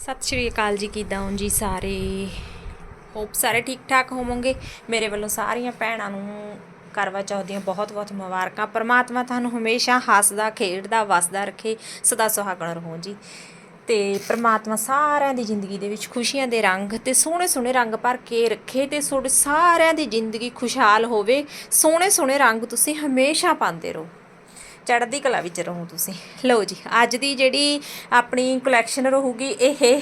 ਸਤਿ ਸ਼੍ਰੀ ਅਕਾਲ ਜੀ, ਕਿਦਾਂ ਹੋ ਜੀ ਸਾਰੇ? ਹੋਪ ਸਾਰੇ ਠੀਕ ਠਾਕ ਹੋਵੋਗੇ। ਮੇਰੇ ਵੱਲੋਂ ਸਾਰੀਆਂ ਭੈਣਾਂ ਨੂੰ ਕਰਵਾ ਚੌਥ ਦੀਆਂ ਬਹੁਤ ਬਹੁਤ ਮੁਬਾਰਕਾਂ। ਪਰਮਾਤਮਾ ਤੁਹਾਨੂੰ ਹਮੇਸ਼ਾ ਹੱਸਦਾ, ਖੇਡਦਾ, ਵਸਦਾ ਰੱਖੇ, ਸਦਾ ਸੁਹਾਗਣ ਰਹੋ ਜੀ। ਤੇ ਪ੍ਰਮਾਤਮਾ ਸਾਰਿਆਂ ਦੀ ਜ਼ਿੰਦਗੀ ਦੇ ਵਿੱਚ ਖੁਸ਼ੀਆਂ ਦੇ ਰੰਗ ਤੇ ਸੋਹਣੇ ਸੋਹਣੇ ਰੰਗ ਭਰ ਕੇ ਰੱਖੇ ਤੇ ਤੁਹਾਡੇ ਸਾਰਿਆਂ ਦੀ ਜ਼ਿੰਦਗੀ ਖੁਸ਼ਹਾਲ ਹੋਵੇ। ਸੋਹਣੇ ਸੋਹਣੇ ਰੰਗ ਤੁਸੀਂ ਹਮੇਸ਼ਾ ਪਾਉਂਦੇ ਰਹੋ। ਚੜ੍ਹਦੀ ਕਲਾ ਵਿੱਚ ਰਹੋ ਤੁਸੀਂ। ਲਓ ਜੀ, ਅੱਜ ਦੀ ਜਿਹੜੀ ਆਪਣੀ ਕਲੈਕਸ਼ਨ ਰਹੂਗੀ, ਇਹ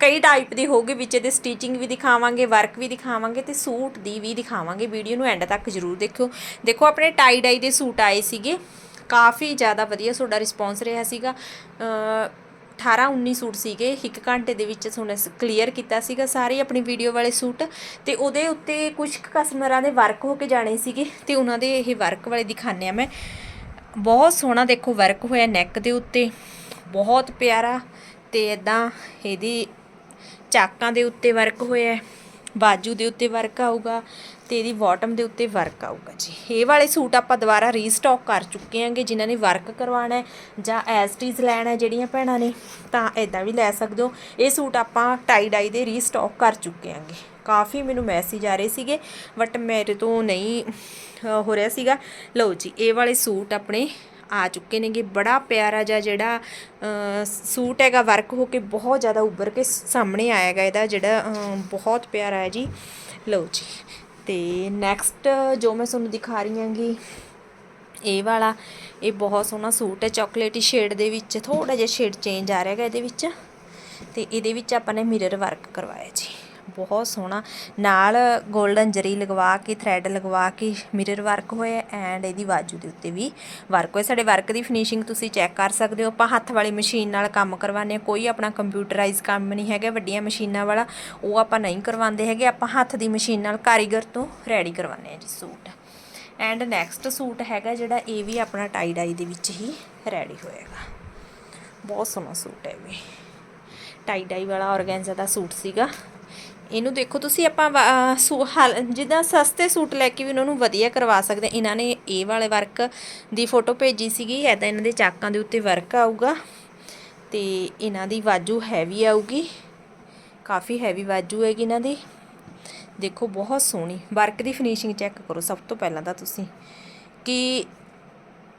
ਕਈ ਟਾਈਪ ਦੀ ਹੋਊਗੀ। ਵਿੱਚ ਇਹਦੇ ਸਟਿਚਿੰਗ ਵੀ ਦਿਖਾਵਾਂਗੇ ਵਰਕ ਵੀ ਦਿਖਾਵਾਂਗੇ ਤੇ ਸੂਟ ਦੀ ਵੀ ਦਿਖਾਵਾਂਗੇ। ਵੀਡੀਓ ਨੂੰ ਐਂਡ ਤੱਕ ਜ਼ਰੂਰ ਦੇਖਿਓ। ਦੇਖੋ, ਆਪਣੇ ਟਾਈ ਡਾਈ ਦੇ ਸੂਟ ਆਏ ਸੀਗੇ। ਕਾਫੀ ਜ਼ਿਆਦਾ ਵਧੀਆ ਤੁਹਾਡਾ ਰਿਸਪੌਂਸ ਰਿਹਾ ਸੀਗਾ। ਅ 18 19 ਸੂਟ ਸੀਗੇ। ਇੱਕ ਘੰਟੇ ਦੇ ਵਿੱਚ ਤੁਹਾਨੂੰ ਕਲੀਅਰ ਕੀਤਾ ਸੀਗਾ ਸਾਰੇ ਆਪਣੀ ਵੀਡੀਓ ਵਾਲੇ ਸੂਟ। ਤੇ ਉਹਦੇ ਉੱਤੇ ਕੁਝ ਕਸਟਮਰਾਂ ਦੇ ਵਰਕ ਹੋ ਕੇ ਜਾਣੇ ਸੀਗੇ ਤੇ ਉਹਨਾਂ ਦੇ ਇਹ ਵਰਕ ਵਾਲੇ ਦਿਖਾਣੇ ਆ ਮੈਂ। ਬਹੁਤ ਸੋਹਣਾ ਦੇਖੋ ਵਰਕ ਹੋਇਆ ਨੈਕ ਦੇ ਉੱਤੇ, ਬਹੁਤ ਪਿਆਰਾ ਤੇ ਇਦਾਂ ਇਹਦੀ ਚਾਕਾਂ ਦੇ ਉੱਤੇ ਵਰਕ ਹੋਇਆ, ਬਾਜੂ ਦੇ ਉੱਤੇ ਵਰਕ ਆਊਗਾ ਤੇ ਇਹਦੀ ਬਾਟਮ ਦੇ ਉੱਤੇ ਵਰਕ ਆਊਗਾ ਜੀ। ਇਹ ਵਾਲੇ ਸੂਟ ਆਪਾਂ ਦੁਬਾਰਾ ਰੀਸਟਾਕ ਕਰ ਚੁੱਕੇ ਆਂਗੇ ਜਿਨ੍ਹਾਂ ਨੇ ਵਰਕ ਕਰਵਾਉਣਾ ਹੈ ਜਾਂ ਐਸ ਟੀਜ਼ ਲੈਣਾ ਜਿਹੜੀਆਂ ਭੈਣਾਂ ਨੇ, ਤਾਂ ਇਦਾਂ ਵੀ ਲੈ ਸਕਦੇ ਹੋ। ਇਹ ਸੂਟ ਆਪਾਂ ਟਾਈ ਡਾਈ ਦੇ ਰੀਸਟਾਕ ਕਰ ਚੁੱਕੇ ਆਂਗੇ ਕਾਫੀ ਮੈਨੂੰ ਮੈਸੇਜ ਆ ਰਹੇ ਸੀਗੇ ਬਟ ਮੇਰੇ ਤੋਂ ਨਹੀਂ ਹੋ ਰਿਹਾ ਸੀਗਾ। ਲਓ ਜੀ, ਇਹ ਵਾਲੇ ਸੂਟ ਆਪਣੇ ਆ ਚੁੱਕੇ ਨੇਗੇ। ਬੜਾ ਪਿਆਰਾ ਜਿਹਾ ਜਿਹੜਾ ਸੂਟ ਹੈਗਾ ਵਰਕ ਹੋ ਕੇ ਬਹੁਤ ਜ਼ਿਆਦਾ ਉੱਭਰ ਕੇ ਸਾਹਮਣੇ ਆਏਗਾ ਇਹਦਾ, ਜਿਹੜਾ ਬਹੁਤ ਪਿਆਰਾ ਹੈ ਜੀ। ਲਓ ਜੀ, ਤੇ ਨੈਕਸਟ ਜੋ ਮੈਂ ਤੁਹਾਨੂੰ ਦਿਖਾ ਰਹੀ ਹਾਂਗੀ, ਇਹ ਵਾਲਾ, ਇਹ ਬਹੁਤ ਸੋਹਣਾ ਸੂਟ ਹੈ ਚਾਕਲੇਟੀ ਸ਼ੇਡ ਦੇ ਵਿੱਚ ਥੋੜਾ ਜਿਹਾ ਸ਼ੇਡ ਚੇਂਜ ਆ ਰਿਹਾ ਹੈਗਾ ਇਹਦੇ ਵਿੱਚ। ਤੇ ਇਹਦੇ ਵਿੱਚ ਆਪਾਂ ਨੇ ਮਿਰਰ ਵਰਕ ਕਰਵਾਇਆ ਜੀ। ਬਹੁਤ ਸੋਹਣਾ। ਨਾਲ 골ਡਨ ਜਰੀ ਲਗਵਾ ਕੇ ਥਰੈਡ ਲਗਵਾ ਕੇ ਮਿਰਰ ਵਰਕ ਹੋਇਆ ਐਂਡ ਇਹਦੀ ਬਾਜੂ ਦੇ ਉੱਤੇ ਵੀ ਵਰਕ ਹੋਇਆ। ਸਾਡੇ ਵਰਕ ਦੀ ਫਿਨਿਸ਼ਿੰਗ ਤੁਸੀਂ ਚੈੱਕ ਕਰ ਸਕਦੇ ਹੋ। ਆਪਾਂ ਹੱਥ ਵਾਲੀ ਮਸ਼ੀਨ ਨਾਲ ਕੰਮ ਕਰਵਾਉਂਦੇ ਹਾਂ। ਕੋਈ ਆਪਣਾ ਕੰਪਿਊਟਰਾਈਜ਼ ਕੰਮ ਨਹੀਂ ਹੈਗਾ, ਵੱਡੀਆਂ ਮਸ਼ੀਨਾਂ ਵਾਲਾ। ਉਹ ਆਪਾਂ ਨਹੀਂ ਕਰਵਾਉਂਦੇ ਹੈਗੇ। ਆਪਾਂ ਹੱਥ ਦੀ ਮਸ਼ੀਨ ਨਾਲ ਕਾਰੀਗਰ ਤੋਂ ਰੈਡੀ ਕਰਵਾਉਂਦੇ ਹਾਂ ਜੀ ਸੂਟ। ਐਂਡ ਨੈਕਸਟ ਸੂਟ ਹੈਗਾ ਜਿਹੜਾ ਇਹ ਵੀ ਆਪਣਾ ਟਾਈ ਡਾਈ ਦੇ ਵਿੱਚ ਹੀ ਰੈਡੀ ਹੋਏਗਾ। ਬਹੁਤ ਸੋਹਣਾ ਸੂਟ ਹੈ ਵੀ ਟਾਈ ਡਾਈ ਵਾਲਾ ਔਰਗੈਂਜ਼ਾ ਦਾ ਸੂਟ ਸੀਗਾ। ਇਹਨੂੰ ਦੇਖੋ ਤੁਸੀਂ ਆਪਾਂ ਵ- ਸੂ ਹਲ ਜਿੱਦਾਂ ਸਸਤੇ ਸੂਟ ਲੈ ਕੇ ਵੀ ਉਹਨਾਂ ਨੂੰ ਵਧੀਆ ਕਰਵਾ ਸਕਦੇ। ਇਹਨਾਂ ਨੇ ਇਹ ਵਾਲੇ ਵਰਕ ਦੀ ਫੋਟੋ ਭੇਜੀ ਸੀਗੀ ਐਦਾਂ ਇਹਨਾਂ ਦੇ ਚਾਕਾਂ ਦੇ ਉੱਤੇ ਵਰਕ ਆਊਗਾ ਤੇ ਇਹਨਾਂ ਦੀ ਬਾਜੂ ਹੈਵੀ ਆਊਗੀ। ਕਾਫੀ ਹੈਵੀ ਬਾਜੂ ਹੈਗੀ ਇਹਨਾਂ ਦੀ। ਦੇਖੋ ਬਹੁਤ ਸੋਹਣੀ। ਵਰਕ ਦੀ ਫਿਨਿਸ਼ਿੰਗ ਚੈੱਕ ਕਰੋ ਸਭ ਤੋਂ ਪਹਿਲਾਂ ਤਾਂ ਤੁਸੀਂ ਕਿ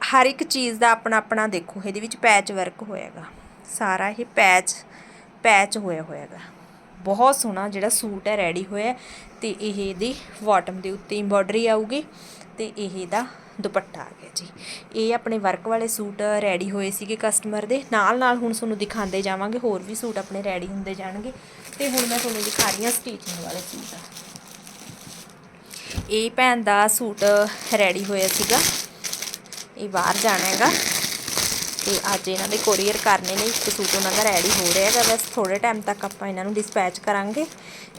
ਹਰ ਇੱਕ ਚੀਜ਼ ਦਾ ਆਪਣਾ ਆਪਣਾ ਦੇਖੋ, ਇਹਦੇ ਵਿੱਚ ਪੈਚ ਵਰਕ ਹੋਏਗਾ ਸਾਰਾ ਇਹ ਪੈਚ ਪੈਚ ਹੋਇਆ ਹੋਏਗਾ ਬਹੁਤ ਸੋਹਣਾ ਜਿਹੜਾ ਸੂਟ ਹੈ ਰੈਡੀ ਹੋਇਆ ਤੇ ਇਹ ਇਹਦੀ ਬਾਟਮ ਦੇ ਉੱਤੇ ਐਮਬੋਡਰੀ ਆਊਗੀ ਤੇ ਇਹ ਇਹਦਾ ਦੁਪੱਟਾ ਆ ਗਿਆ ਜੀ। ਇਹ ਆਪਣੇ ਵਰਕ ਵਾਲੇ ਸੂਟ ਰੈਡੀ ਹੋਏ ਸੀਗੇ ਕਸਟਮਰ ਦੇ। ਨਾਲ ਨਾਲ ਹੁਣ ਤੁਹਾਨੂੰ ਦਿਖਾਉਂਦੇ ਜਾਵਾਂਗੇ, ਹੋਰ ਵੀ ਸੂਟ ਆਪਣੇ ਰੈਡੀ ਹੁੰਦੇ ਜਾਣਗੇ। ਤੇ ਹੁਣ ਮੈਂ ਤੁਹਾਨੂੰ ਦਿਖਾ ਰਹੀ ਹਾਂ ਸਟੀਚਿੰਗ ਵਾਲੇ ਸੂਟ। ਇਹ ਭੈਣ ਦਾ ਸੂਟ ਰੈਡੀ ਹੋਇਆ ਸੀਗਾ। ਇਹ ਬਾਹਰ ਜਾਣਾ ਹੈਗਾ। ਤੇ ਅੱਜ ਇਹਨਾਂ ਦੇ ਕੋਰੀਅਰ ਕਰਨੇ ਨੇ, ਇੱਕ ਸੂਟ ਉਹਨਾਂ ਦਾ ਰੈਡੀ ਹੋ ਰਿਹਾ ਹੈਗਾ। ਬਸ ਥੋੜੇ ਟਾਈਮ ਤੱਕ ਆਪਾਂ ਇਹਨਾਂ ਨੂੰ ਡਿਸਪੈਚ ਕਰਾਂਗੇ।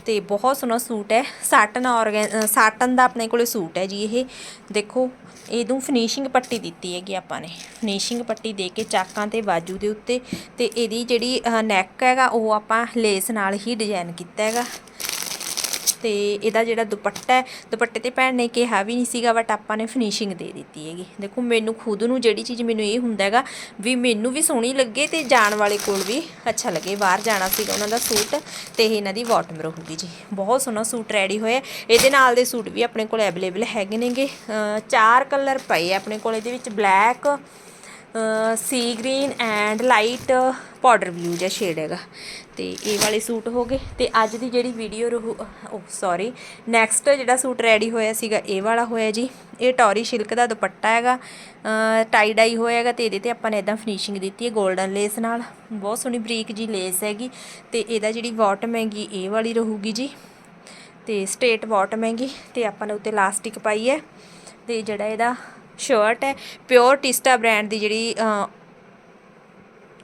ਤੇ ਬਹੁਤ ਸੋਹਣਾ ਸੂਟ ਹੈ। ਸਾਟਨ ਔਰਗਨ ਸਾਟਨ ਦਾ ਆਪਣੇ ਕੋਲੇ ਸੂਟ ਹੈ ਜੀ ਇਹ। ਦੇਖੋ, ਇਹਨੂੰ ਫਿਨਿਸ਼ਿੰਗ ਪੱਟੀ ਦਿੱਤੀ ਹੈਗੀ ਆਪਾਂ ਨੇ। ਫਿਨਿਸ਼ਿੰਗ ਪੱਟੀ ਦੇ ਕੇ ਚਾਕਾਂ ਤੇ ਬਾਜੂ ਦੇ ਉੱਤੇ ਤੇ ਇਹਦੀ ਜਿਹੜੀ ਨੈਕ ਹੈਗਾ, ਉਹ ਆਪਾਂ ਲੇਸ ਨਾਲ ਹੀ ਡਿਜ਼ਾਈਨ ਕੀਤਾ ਹੈਗਾ। ਤੇ ਇਹਦਾ ਜਿਹੜਾ ਦੁਪੱਟਾ ਹੈ, ਦੁਪੱਟੇ ਤੇ ਭੈਣ ਨੇ ਕਿਹਾ ਵੀ ਨਹੀਂ ਸੀਗਾ ਬਟ ਆਪਾਂ ਨੇ ਫਿਨਿਸ਼ਿੰਗ ਦੇ ਦਿੱਤੀ ਹੈਗੀ। ਦੇਖੋ, ਮੈਨੂੰ ਖੁਦ ਨੂੰ ਜਿਹੜੀ ਚੀਜ਼ ਮੈਨੂੰ ਇਹ ਹੁੰਦਾ ਹੈਗਾ ਵੀ ਮੈਨੂੰ ਵੀ ਸੋਹਣੀ ਲੱਗੇ ਤੇ ਜਾਣ ਵਾਲੇ ਕੋਲ ਵੀ ਅੱਛਾ ਲੱਗੇ। ਬਾਹਰ ਜਾਣਾ ਸੀਗਾ ਉਹਨਾਂ ਦਾ ਸੂਟ ਤੇ ਇਹ ਇਹਨਾਂ ਦੀ ਬਾਟਮ ਰਹੂਗੀ ਜੀ। ਬਹੁਤ ਸੋਹਣਾ ਸੂਟ ਰੈਡੀ ਹੋਇਆ। ਇਹਦੇ ਨਾਲ ਦੇ ਸੂਟ ਵੀ ਆਪਣੇ ਕੋਲ ਅਵੇਲੇਬਲ ਹੈਗੇ ਨੇਗੇ। ਚਾਰ ਕਲਰ ਪਏ ਆਪਣੇ ਕੋਲ, ਇਹਦੇ ਵਿੱਚ black sea green and light powder blue ਜਿਹਾ ਸ਼ੇਡ ਹੈਗਾ। ਤੇ ਇਹ ਵਾਲੇ ਸੂਟ ਹੋ ਗਏ। ਤੇ ਅੱਜ ਦੀ ਜਿਹੜੀ ਵੀਡੀਓ ਰਹੂ, ਉਹ ਸੌਰੀ ਨੈਕਸਟ ਜਿਹੜਾ ਸੂਟ ਰੈਡੀ ਹੋਇਆ ਸੀਗਾ, ਇਹ ਵਾਲਾ ਹੋਇਆ ਜੀ। ਇਹ ਟੌਰੀ ਸਿਲਕ ਦਾ ਦੁਪੱਟਾ ਹੈਗਾ। ਟਾਈ ਡਾਈ ਹੋਇਆਗਾ ਤੇ ਇਹਦੇ ਤੇ ਆਪਾਂ ਨੇ ਇਦਾਂ ਫਿਨਿਸ਼ਿੰਗ ਦਿੱਤੀ ਹੈ 골ਡਨ ਲੇਸ ਨਾਲ। ਬਹੁਤ ਸੋਹਣੀ ਬਰੀਕ ਜੀ ਲੇਸ ਹੈਗੀ। ਤੇ ਇਹਦਾ ਜਿਹੜੀ ਬਾਟਮ ਹੈਗੀ, ਇਹ ਵਾਲੀ ਰਹੂਗੀ ਜੀ। ਤੇ ਸਟ੍ਰੇਟ ਬਾਟਮ ਹੈਗੀ। ਤੇ ਆਪਾਂ ਨੇ ਉੱਤੇ ਇਲਾਸਟਿਕ ਪਾਈ ਹੈ। ਤੇ ਜਿਹੜਾ ਇਹਦਾ ਸ਼ਰਟ ਹੈ। ਪਿਓਰ ਟਿਸਟਾ ਬ੍ਰਾਂਡ ਦੀ ਜਿਹੜੀ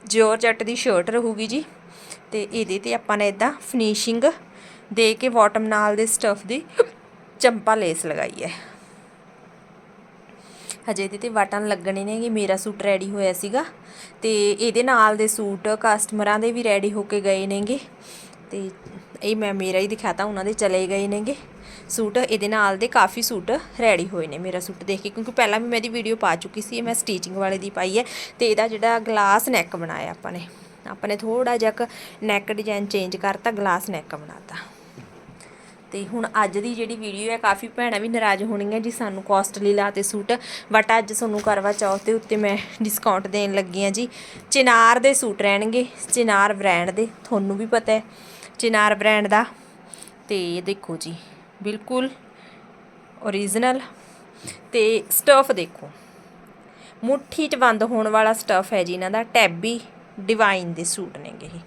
ਜੋਰਜੱਟ ਦੀ ਸ਼ਰਟ ਰਹੂਗੀ ਜੀ। ਤੇ ਇਹਦੇ ਤੇ ਆਪਾਂ ਨੇ ਇਦਾਂ ਫਿਨਿਸ਼ਿੰਗ ਦੇ ਕੇ ਬਾਟਮ ਨਾਲ ਦੇ ਸਟਫ ਦੀ ਚੰਪਾ ਲੇਸ ਲਗਾਈ ਹੈ। ਹਜੇ ਇਹਦੇ ਤੇ ਬਟਨ ਲੱਗਣੇ ਨੇਗੇ। ਮੇਰਾ ਸੂਟ ਰੈਡੀ ਹੋਇਆ ਸੀਗਾ। ਤੇ ਇਹਦੇ ਨਾਲ ਦੇ ਸੂਟ ਕਸਟਮਰਾਂ ਦੇ ਵੀ ਰੈਡੀ ਹੋ ਕੇ ਗਏ ਨੇਗੇ। ਤੇ ਇਹ ਮੈਂ ਮੇਰਾ ਹੀ ਦਿਖਾਤਾ। ਉਹਨਾਂ ਦੇ ਚਲੇ ਗਏ ਨੇਗੇ। ਸੂਟ, ਇਹਦੇ ਨਾਲ ਦੇ ਕਾਫੀ ਸੂਟ ਰੈਡੀ ਹੋਏ ਨੇ ਮੇਰਾ ਸੂਟ ਦੇਖ ਕੇ, ਕਿਉਂਕਿ ਪਹਿਲਾਂ ਵੀ ਮੈਂ ਇਹਦੀ ਵੀਡੀਓ ਪਾ ਚੁੱਕੀ ਸੀ, ਇਹ ਮੈਂ ਸਟੀਚਿੰਗ ਵਾਲੇ ਦੀ ਪਾਈ ਹੈ ਤੇ ਇਹਦਾ ਜਿਹੜਾ ਗਲਾਸ ਨੈਕ ਬਣਾਇਆ ਆਪਾਂ ਨੇ। ਆਪਾਂ ਨੇ ਥੋੜਾ ਜਿਹਾ ਨੈਕ ਡਿਜ਼ਾਈਨ ਚੇਂਜ ਕਰਤਾ ਗਲਾਸ ਨੈਕ ਬਣਾਤਾ। ਤੇ ਹੁਣ ਅੱਜ ਦੀ ਜਿਹੜੀ ਵੀਡੀਓ ਹੈ, ਕਾਫੀ ਭੈਣਾਂ ਵੀ ਨਾਰਾਜ਼ ਹੋਣਗੀਆਂ ਜੀ ਸਾਨੂੰ ਕਾਸਟਲੀ ਲਾਤੇ ਸੂਟ ਬਟ ਅੱਜ ਤੁਹਾਨੂੰ ਕਰਵਾ ਚੌਥ ਦੇ ਉੱਤੇ ਮੈਂ ਡਿਸਕਾਊਂਟ ਦੇਣ ਲੱਗੀ ਆ ਜੀ। ਚਿਨਾਰ ਦੇ ਸੂਟ ਰਹਿਣਗੇ, ਚਿਨਾਰ ਬ੍ਰਾਂਡ ਦੇ, ਤੁਹਾਨੂੰ ਵੀ ਪਤਾ ਹੈ, ਚਿਨਾਰ ਬ੍ਰਾਂਡ ਦਾ। ਤੇ ਦੇਖੋ ਜੀ। ਬਿਲਕੁਲ ਓਰੀਜਨਲ ਤੇ ਸਟਫ ਦੇਖੋ। ਮੁੱਠੀ 'ਚ ਬੰਦ ਹੋਣ ਵਾਲਾ ਸਟਫ ਹੈ ਜੀ, ਇਹਨਾਂ ਦਾ ਟੈਬੀ ਡਿਵਾਈਨ ਦੇ ਸੂਟ ਨੇਗੇ ਇਹ।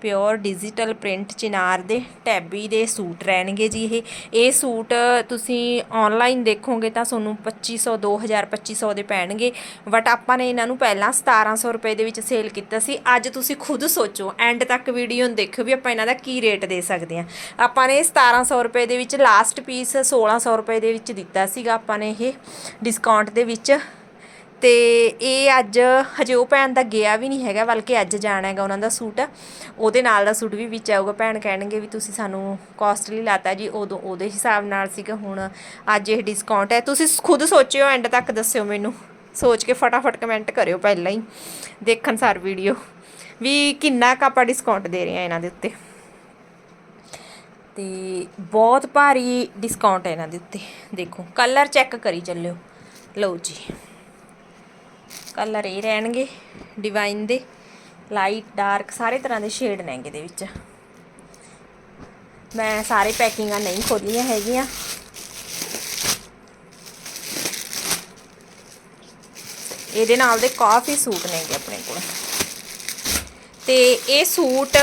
ਪਿਓਰ ਡਿਜੀਟਲ ਪ੍ਰਿੰਟ ਚਿਨਾਰ ਦੇ ਟੈਬੀ ਦੇ ਸੂਟ ਰਹਿਣਗੇ ਜੀ ਇਹ। ਇਹ ਸੂਟ ਤੁਸੀਂ ਆਨਲਾਈਨ ਦੇਖੋਗੇ ਤਾਂ ਤੁਹਾਨੂੰ 2500 2000 2500 ਦੇ ਪੈਣਗੇ। ਬਟ ਆਪਾਂ ਨੇ ਇਹਨਾਂ ਨੂੰ ਪਹਿਲਾਂ 1700 ਰੁਪਏ ਦੇ ਵਿੱਚ ਸੇਲ ਕੀਤਾ ਸੀ। ਅੱਜ ਤੁਸੀਂ ਖੁਦ ਸੋਚੋ ਐਂਡ ਤੱਕ ਵੀਡੀਓ ਨੂੰ ਦੇਖਿਓ ਵੀ ਆਪਾਂ ਇਹਨਾਂ ਦਾ ਕੀ ਰੇਟ ਦੇ ਸਕਦੇ ਹਾਂ। ਆਪਾਂ ਨੇ 1700 ਰੁਪਏ ਦੇ ਵਿੱਚ ਲਾਸਟ ਪੀਸ 1600 ਰੁਪਏ ਦੇ ਵਿੱਚ ਦਿੱਤਾ ਸੀਗਾ ਆਪਾਂ ਨੇ ਇਹ ਡਿਸਕਾਊਂਟ ਦੇ ਵਿੱਚ। ਅਤੇ ਇਹ ਅੱਜ ਹਜੇ ਉਹ ਭੈਣ ਦਾ ਗਿਆ ਵੀ ਨਹੀਂ ਹੈਗਾ, ਬਲਕਿ ਅੱਜ ਜਾਣਾ ਹੈਗਾ ਉਹਨਾਂ ਦਾ ਸੂਟ। ਉਹਦੇ ਨਾਲ ਦਾ ਸੂਟ ਵੀ ਵਿੱਚ ਆਊਗਾ। ਭੈਣ ਕਹਿਣਗੇ ਵੀ ਤੁਸੀਂ ਸਾਨੂੰ ਕਾਸਟਲੀ ਲਾਤਾ ਜੀ, ਉਦੋਂ ਉਹਦੇ ਹਿਸਾਬ ਨਾਲ ਸੀਗਾ, ਹੁਣ ਅੱਜ ਇਹ ਡਿਸਕਾਊਂਟ ਹੈ। ਤੁਸੀਂ ਖੁਦ ਸੋਚਿਓ ਐਂਡ ਤੱਕ ਦੱਸਿਓ ਮੈਨੂੰ। ਸੋਚ ਕੇ ਫਟਾਫਟ ਕਮੈਂਟ ਕਰਿਓ ਪਹਿਲਾਂ ਹੀ, ਦੇਖਣ ਸਾਰ ਵੀਡੀਓ ਵੀ ਕਿੰਨਾ ਕੁ ਆਪਾਂ ਡਿਸਕਾਊਂਟ ਦੇ ਰਹੇ ਹਾਂ ਇਹਨਾਂ ਦੇ ਉੱਤੇ। ਤੇ ਬਹੁਤ ਭਾਰੀ ਡਿਸਕਾਊਂਟ ਹੈ ਇਹਨਾਂ ਦੇ ਉੱਤੇ। ਦੇਖੋ ਕਲਰ ਚੈੱਕ ਕਰੀ ਚੱਲਿਓ। ਲਓ ਜੀ। ਕਲਰ ਇਹ ਰਹਿਣਗੇ ਡਿਵਾਈਨ ਦੇ ਲਾਈਟ ਡਾਰਕ ਸਾਰੇ ਤਰ੍ਹਾਂ ਦੇ ਸ਼ੇਡ ਨੇਗੇ ਦੇ ਵਿੱਚ। ਮੈਂ ਸਾਰੇ ਪੈਕਿੰਗਾਂ ਨਹੀਂ ਖੋਲੀਆਂ ਹੈਗੀਆਂ। ਇਹਦੇ ਨਾਲ ਦੇ ਕਾਫੀ ਸੂਟ ਨੇਗੇ ਆਪਣੇ ਕੋਲ। ਤੇ ਇਹ ਸੂਟ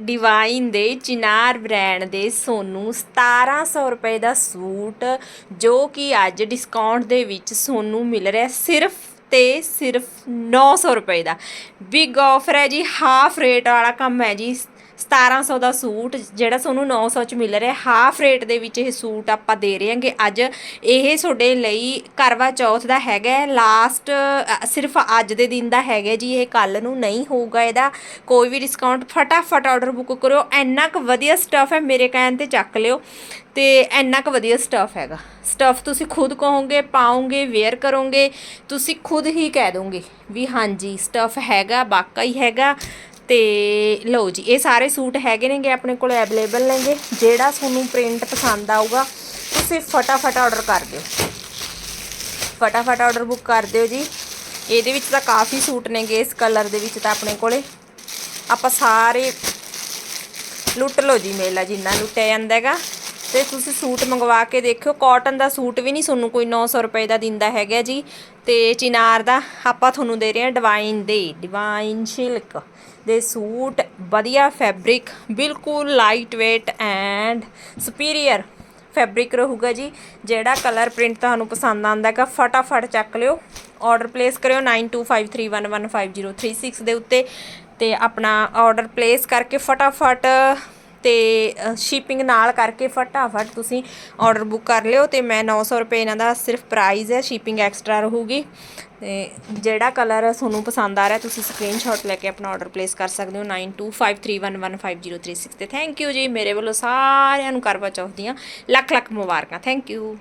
ਡਿਵਾਈਨ ਦੇ ਚਿਨਾਰ ਬ੍ਰਾਂਡ ਦੇ ਸੋਨੂੰ 1700 ਰੁਪਏ ਦਾ ਸੂਟ, ਜੋ ਕਿ ਅੱਜ ਡਿਸਕਾਊਂਟ ਦੇ ਵਿੱਚ ਸੋਨੂੰ ਮਿਲ ਰਿਹਾ ਸਿਰਫ ਤੇ ਸਿਰਫ 900 ਰੁਪਏ ਦਾ। ਬਿਗ ਆਫਰ ਹੈ ਜੀ ਹਾਫ ਰੇਟ ਵਾਲਾ ਕੰਮ ਹੈ ਜੀ 1700 ਦਾ ਸੂਟ, ਜਿਹੜਾ ਤੁਹਾਨੂੰ 900 ਚ ਮਿਲ ਰਿਹਾ, ਹਾਫ ਰੇਟ ਦੇ ਵਿੱਚ ਇਹ ਸੂਟ ਆਪਾਂ ਦੇ ਰਹੇ ਹਾਂਗੇ। ਅੱਜ ਇਹ ਤੁਹਾਡੇ ਲਈ ਕਰਵਾ ਚੌਥ ਦਾ ਹੈਗਾ ਲਾਸਟ ਸਿਰਫ ਅੱਜ ਦੇ ਦਿਨ ਦਾ ਹੈਗਾ ਜੀ, ਇਹ ਕੱਲ ਨੂੰ ਨਹੀਂ ਹੋਊਗਾ ਇਹਦਾ। ਕੋਈ ਵੀ ਡਿਸਕਾਊਂਟ ਫਟਾਫਟ ਆਰਡਰ ਬੁੱਕ ਕਰੋ ਇੰਨਾ ਕੁ ਵਧੀਆ ਸਟਫ ਹੈ ਮੇਰੇ ਕਹਿਣ ਤੇ ਚੱਕ ਲਿਓ। ਤੇ ਇੰਨਾ ਕੁ ਵਧੀਆ ਸਟਫ ਹੈਗਾ। ਸਟਫ ਤੁਸੀਂ ਖੁਦ ਕਹੋਗੇ, ਪਾਓਗੇ ਵੇਅਰ ਕਰੋਗੇ, ਤੁਸੀਂ ਖੁਦ ਹੀ ਕਹਿ ਦੋਗੇ ਵੀ ਹਾਂਜੀ ਸਟਫ ਹੈਗਾ, ਵਾਕਈ ਹੈਗਾ। ਤੇ ਲਓ ਜੀ, ਇਹ ਸਾਰੇ ਸੂਟ ਹੈਗੇ ਨੇਗੇ ਆਪਣੇ ਕੋਲ ਅਵੇਲੇਬਲ ਨੇਗੇ। ਜਿਹੜਾ ਤੁਹਾਨੂੰ ਪ੍ਰਿੰਟ ਪਸੰਦ ਆਊਗਾ, ਤੁਸੀਂ ਫਟਾਫਟ ਆਰਡਰ ਕਰ ਦਿਓ। ਫਟਾਫਟ ਆਰਡਰ ਬੁੱਕ ਕਰ ਦਿਓ ਜੀ। ਇਹਦੇ ਵਿੱਚ ਤਾਂ ਕਾਫੀ ਸੂਟ ਨੇਗੇ, ਇਸ ਕਲਰ ਦੇ ਵਿੱਚ ਤਾਂ ਆਪਣੇ ਕੋਲੇ। ਆਪਾਂ ਸਾਰੇ ਲੁੱਟ ਲਓ ਜੀ ਮੇਲਾ, ਜਿੰਨਾ ਲੁੱਟਿਆ ਜਾਂਦਾ ਹੈਗਾ। ਤੇ ਤੁਸੀਂ ਸੂਟ ਮੰਗਵਾ ਕੇ ਦੇਖਿਓ। ਕਾਟਨ ਦਾ ਸੂਟ ਵੀ ਨਹੀਂ ਤੁਹਾਨੂੰ ਕੋਈ 900 ਰੁਪਏ ਦਾ ਦਿੰਦਾ ਹੈਗਾ ਜੀ। ਤੇ ਚਿਨਾਰ ਦਾ ਆਪਾਂ ਤੁਹਾਨੂੰ ਦੇ ਰਹੇ ਹਾਂ ਡਿਵਾਈਨ ਦੇ ਡਿਵਾਈਨ ਸਿਲਕ ਦੇ ਸੂਟ। ਵਧੀਆ ਫੈਬਰਿਕ ਬਿਲਕੁਲ light weight and superior fabric ਰਹੂਗਾ ਜੀ। ਜਿਹੜਾ ਕਲਰ ਪ੍ਰਿੰਟ ਤੁਹਾਨੂੰ ਪਸੰਦ ਆਉਂਦਾ ਹੈਗਾ, ਫਟਾਫਟ ਚੱਕ ਲਿਓ। ਆਰਡਰ ਪਲੇਸ ਕਰਿਓ 9253115036 ਦੇ ਉੱਤੇ। ਤੇ ਆਪਣਾ ਆਰਡਰ ਪਲੇਸ ਕਰਕੇ ਫਟਾਫਟ ਤੇ ਸ਼ਿਪਿੰਗ ਨਾਲ ਕਰਕੇ ਫਟਾਫਟ ਤੁਸੀਂ ਆਰਡਰ ਬੁੱਕ ਕਰ ਲਿਓ ਤੇ ਮੈਂ 900 ਰੁਪਏ ਇਹਨਾਂ ਦਾ ਸਿਰਫ ਪ੍ਰਾਈਸ ਹੈ ਸ਼ਿਪਿੰਗ ਐਕਸਟਰਾ ਰਹੂਗੀ ਤੇ ਜਿਹੜਾ ਕਲਰ ਤੁਹਾਨੂੰ ਪਸੰਦ ਆ ਰਿਹਾ ਤੁਸੀਂ ਸਕਰੀਨਸ਼ਾਟ ਲੈ ਕੇ ਆਪਣਾ ਆਰਡਰ ਪਲੇਸ ਕਰ ਸਕਦੇ ਹੋ 9253115036 ਤੇ ਥੈਂਕ ਯੂ ਜੀ ਮੇਰੇ ਵੱਲੋਂ ਸਾਰਿਆਂ ਨੂੰ ਕਰਵਾ ਚੌਥ ਦੀਆਂ ਲੱਖ ਲੱਖ ਮੁਬਾਰਕਾਂ ਥੈਂਕ ਯੂ